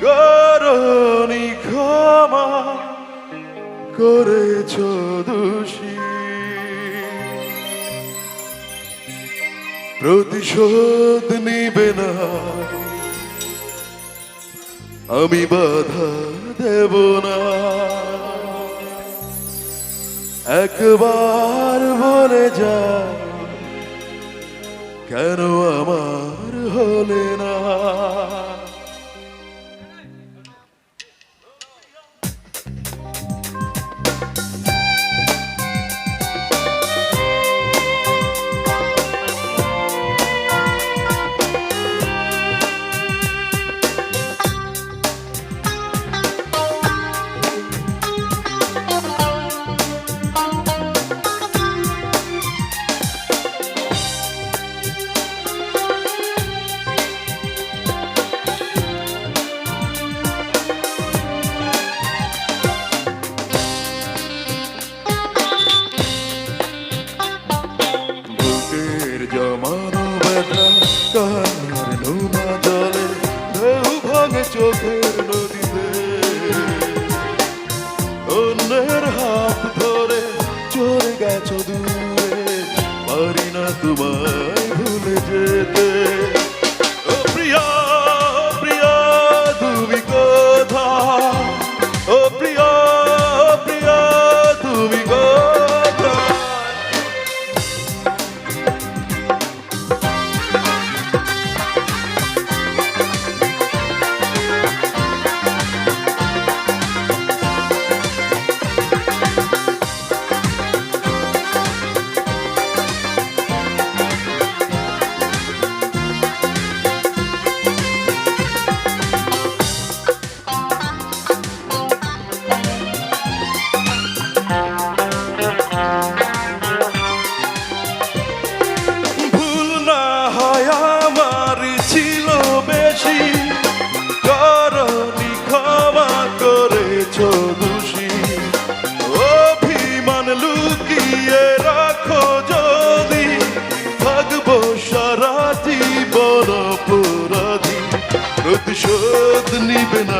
করনি ক্ষমা করেছ দোষী। প্রতিশোধ নিবে না। আমি বাধা দেব না। একবার বলে যা কেন আমার হলে না? জমানো ব্যথা কান্নার নোনা জলে ঢেউ ভাঙে চোখের নদীতে। অন্যের হাত ধরে চলে গেছো দূরে, পারি না তোমায় ভুলে যেতে। প্রিয়া প্রতিশোধ নিবে না।